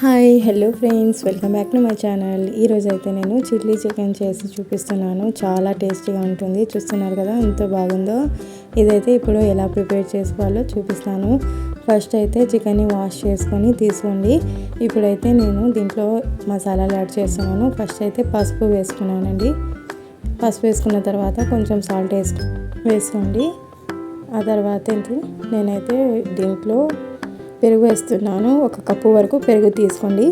Hi hello friends. Welcome back to my channel. ఈరోజు అయితే నేను చిల్లీ చికెన్ చేసి చూపిస్తున్నాను. చాలా టేస్టీగా ఉంటుంది. చూస్తున్నారు కదా ఎంత బాగుందో. ఇదైతే ఇప్పుడు ఎలా ప్రిపేర్ చేసుకోవాలో చూపిస్తాను. ఫస్ట్ అయితే చికెన్ని వాష్ చేసుకొని తీసుకోండి. ఇప్పుడైతే నేను దీంట్లో మసాలాలు యాడ్ చేస్తున్నాను. ఫస్ట్ అయితే పసుపు వేసుకున్నానండి. పసుపు వేసుకున్న తర్వాత కొంచెం సాల్ట్ వేసు వేసుకోండి. ఆ తర్వాత ఏంటి నేనైతే దీంట్లో పెరుగు వేస్తున్నాను. ఒక కప్పు వరకు పెరుగు తీసుకోండి.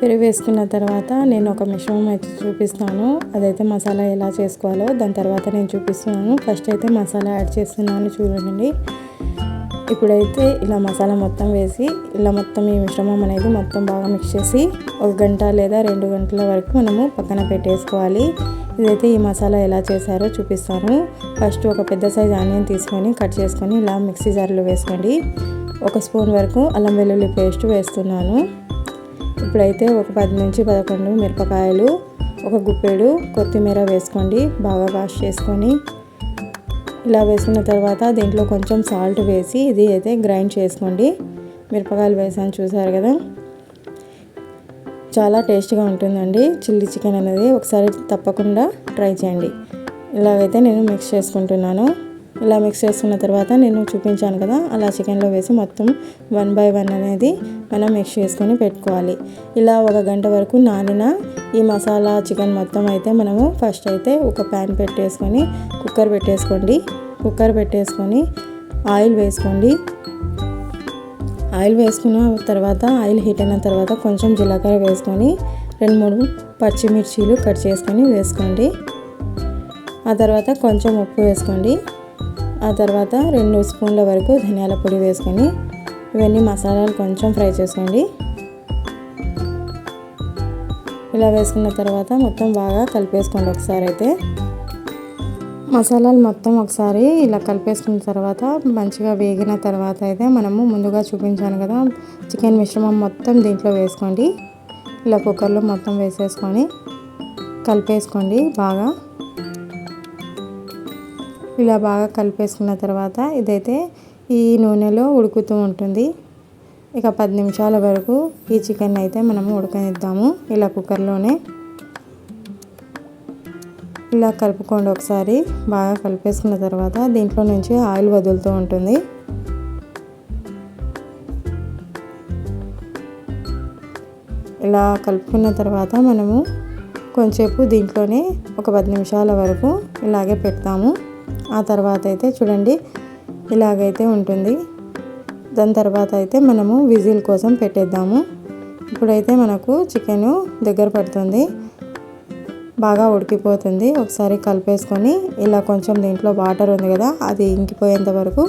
పెరుగు వేసుకున్న తర్వాత నేను ఒక మిశ్రమం అయితే చూపిస్తాను. అదైతే మసాలా ఎలా చేసుకోవాలో దాని తర్వాత నేను చూపిస్తున్నాను. ఫస్ట్ అయితే మసాలా యాడ్ చేస్తున్నాను చూడండి. ఇప్పుడైతే ఇలా మసాలా మొత్తం వేసి ఇలా మొత్తం ఈ మిశ్రమం అనేది మొత్తం బాగా మిక్స్ చేసి ఒక గంట లేదా రెండు గంటల వరకు మనము పక్కన పెట్టేసుకోవాలి. ఇదైతే ఈ మసాలా ఎలా చేశారో చూపిస్తాను. ఫస్ట్ ఒక పెద్ద సైజ్ ఆనియన్ తీసుకొని కట్ చేసుకొని ఇలా మిక్సీ జార్లో వేసుకోండి. ఒక స్పూన్ వరకు అల్లం వెల్లుల్లి పేస్ట్ వేస్తున్నాను. ఇప్పుడైతే ఒక పది నుంచి పదకొండు మిరపకాయలు ఒక గుప్పెడు కొత్తిమీర వేసుకోండి బాగా వాష్ చేసుకొని. ఇలా వేసుకున్న తర్వాత దీంట్లో కొంచెం సాల్ట్ వేసి ఇది అయితే గ్రైండ్ చేసుకోండి. మిరపకాయలు వేసాను చూసారు కదా? చాలా టేస్ట్గా ఉంటుందండి. చిల్లీ చికెన్ అనేది ఒకసారి తప్పకుండా ట్రై చేయండి. ఇలాగైతే నేను మిక్స్ చేసుకుంటున్నాను. ఇలా మిక్స్ చేసుకున్న తర్వాత నేను చూపించాను కదా అలా చికెన్లో వేసి మొత్తం వన్ బై వన్ అనేది మనం మిక్స్ చేసుకొని పెట్టుకోవాలి. ఇలా ఒక గంట వరకు నానిన ఈ మసాలా చికెన్ మొత్తం అయితే మనము ఫస్ట్ అయితే ఒక ప్యాన్ పెట్టేసుకొని కుక్కర్ పెట్టేసుకోండి. కుక్కర్ పెట్టేసుకొని ఆయిల్ వేసుకోండి. ఆయిల్ వేసుకున్న తర్వాత ఆయిల్ హీట్ అయిన తర్వాత కొంచెం జీలకర్ర వేసుకొని రెండు మూడు పచ్చిమిర్చీలు కట్ చేసుకొని వేసుకోండి. ఆ తర్వాత కొంచెం ఉప్పు వేసుకోండి. ఆ తర్వాత రెండు స్పూన్ల వరకు ధనియాల పొడి వేసుకొని ఇవన్నీ మసాలాలు కొంచెం ఫ్రై చేసుకోండి. ఇలా వేసుకున్న తర్వాత మొత్తం బాగా కలిపేసుకోండి ఒకసారి అయితే. మసాలాలు మొత్తం ఒకసారి ఇలా కలిపేసుకున్న తర్వాత మంచిగా వేగిన తర్వాత అయితే మనము ముందుగా చూపించాను కదా చికెన్ మిశ్రమం మొత్తం దీంట్లో వేసుకోండి. ఇలా కుక్కర్లో మొత్తం వేసేసుకొని కలిపేసుకోండి బాగా. ఇలా బాగా కలిపేసుకున్న తర్వాత ఇదైతే ఈ నూనెలో ఉడుకుతూ ఉంటుంది. ఇక పది నిమిషాల వరకు ఈ చికెన్ అయితే మనము ఉడకనిద్దాము. ఇలా కుక్కర్లోనే ఇలా కలుపుకోండి ఒకసారి. బాగా కలిపేసుకున్న తర్వాత దీంట్లో నుంచి ఆయిల్ వదులుతూ ఉంటుంది. ఇలా కలుపుకున్న తర్వాత మనము కొంచెంసేపు దీంట్లోనే ఒక పది నిమిషాల వరకు ఇలాగే పెడతాము. ఆ తర్వాత అయితే చూడండి ఇలాగైతే ఉంటుంది. దాని తర్వాత అయితే మనము విజిల్ కోసం పెట్టేద్దాము. ఇప్పుడైతే మనకు చికెను దగ్గర పడుతుంది. బాగా ఉడికిపోతుంది. ఒకసారి కలిపేసుకొని ఇలా కొంచెం దీంట్లో వాటర్ ఉంది కదా అది ఇంకిపోయేంత వరకు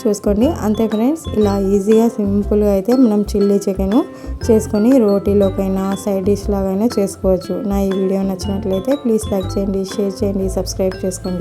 చూసుకోండి. అంతే ఫ్రెండ్స్ ఇలా ఈజీగా సింపుల్గా అయితే మనం చిల్లీ చికెన్ చేసుకొని రోటీలోకైనా సైడ్ డిష్ లాగైనా చేసుకోవచ్చు. నా ఈ వీడియో నచ్చినట్లయితే ప్లీజ్ లైక్ చేయండి షేర్ చేయండి సబ్స్క్రైబ్ చేసుకోండి.